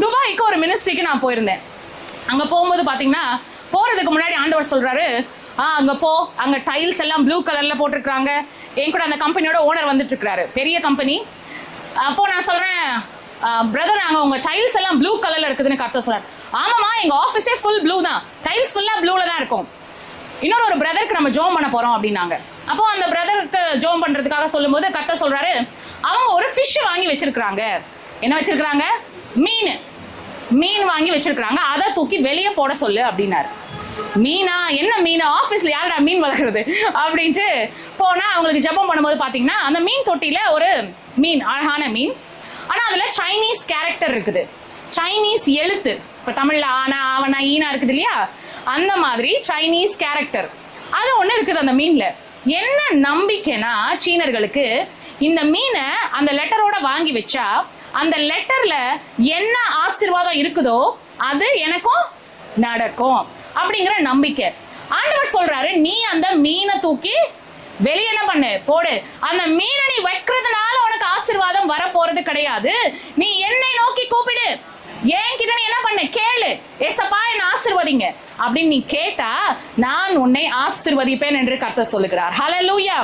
துபாய்க்கு ஒரு மினிஸ்ட்ரிக்கு நான் போயிருந்தேன். அங்கே போகும்போது பார்த்தீங்கன்னா போகிறதுக்கு முன்னாடி ஆண்டவர் சொல்கிறாரு ஆ அங்கே போ. அங்கே டைல்ஸ் எல்லாம் ப்ளூ கலரில் போட்டிருக்கிறாங்க. என் கூட அந்த கம்பெனியோட ஓனர் வந்துட்டுருக்கறாரு. பெரிய கம்பெனி அப்போ நான் சொல்கிறேன் பிரதர் நாங்கள் உங்கள் டைல்ஸ் எல்லாம் ப்ளூ கலரில் இருக்குதுன்னு கருத்த சொல்கிறார் ஆமாம்மா எங்கள் ஆஃபீஸே ஃபுல் ப்ளூ தான். டைல்ஸ் ஃபுல்லாக ப்ளூவில் தான் இருக்கும். இன்னொரு ஒரு பிரதருக்கு நம்ம ஜோம் பண்ண போகிறோம் அப்படின்னாங்க. அப்போ அந்த பிரதருக்கு ஜோம் பண்ணுறதுக்காக சொல்லும்போது கத்த சொல்கிறாரு அவங்க ஒரு ஃபிஷ் வாங்கி வச்சிருக்காங்க என்ன வச்சிருக்கிறாங்க? மீன். மீன் வாங்கி வச்சிருக்கிறாங்க. அதை தூக்கி வெளியே போட சொல்லு அப்படின்னாரு. மீனா? என்ன மீன்? ஆபீஸ்ல யாரடா மீன் வளர்க்குறது அப்படின்ட்டு போனா அவங்களுக்கு ஜெபம் பண்ணும்போது பாத்தீங்கன்னா அந்த மீன் தொட்டியில ஒரு மீன் அழகான மீன். ஆனா அதுல சைனீஸ் கேரக்டர் இருக்குது. சைனீஸ் எழுத்து. இப்ப தமிழ்ல ஆனா ஆவனா ஈனா இருக்குது இல்லையா? அந்த மாதிரி சைனீஸ் கேரக்டர் அது ஒண்ணு இருக்குது அந்த மீன்ல. என்ன நம்பிக்கைனா சீனர்களுக்கு இந்த மீனை அந்த லெட்டரோட வாங்கி வச்சா அந்த லெட்டர்ல என்ன ஆசீர்வாதம் இருக்குதோ அது எனக்கும் நடக்கும் அப்படிங்கிற நம்பிக்கை. ஆண்டவர் சொல்றாரு நீ அந்த மீனை தூக்கி வெளியே என்ன பண்ணு போடு. அந்த மீனை நீ வைக்கிறதுனால உனக்கு ஆசீர்வாதம் வர போறது கிடையாது. நீ என்னை நோக்கி கூப்பிடு. என்கிட்ட நீ என்ன பண்ணு கேளு. ஏசப்பா ஆசிர்வதிங்க. அப்படின்னு நீ கேட்டா நான் உன்னை ஆசிர்வதிப்பேன் என்று கர்த்தர் சொல்லுகிறார். ஹலலூயா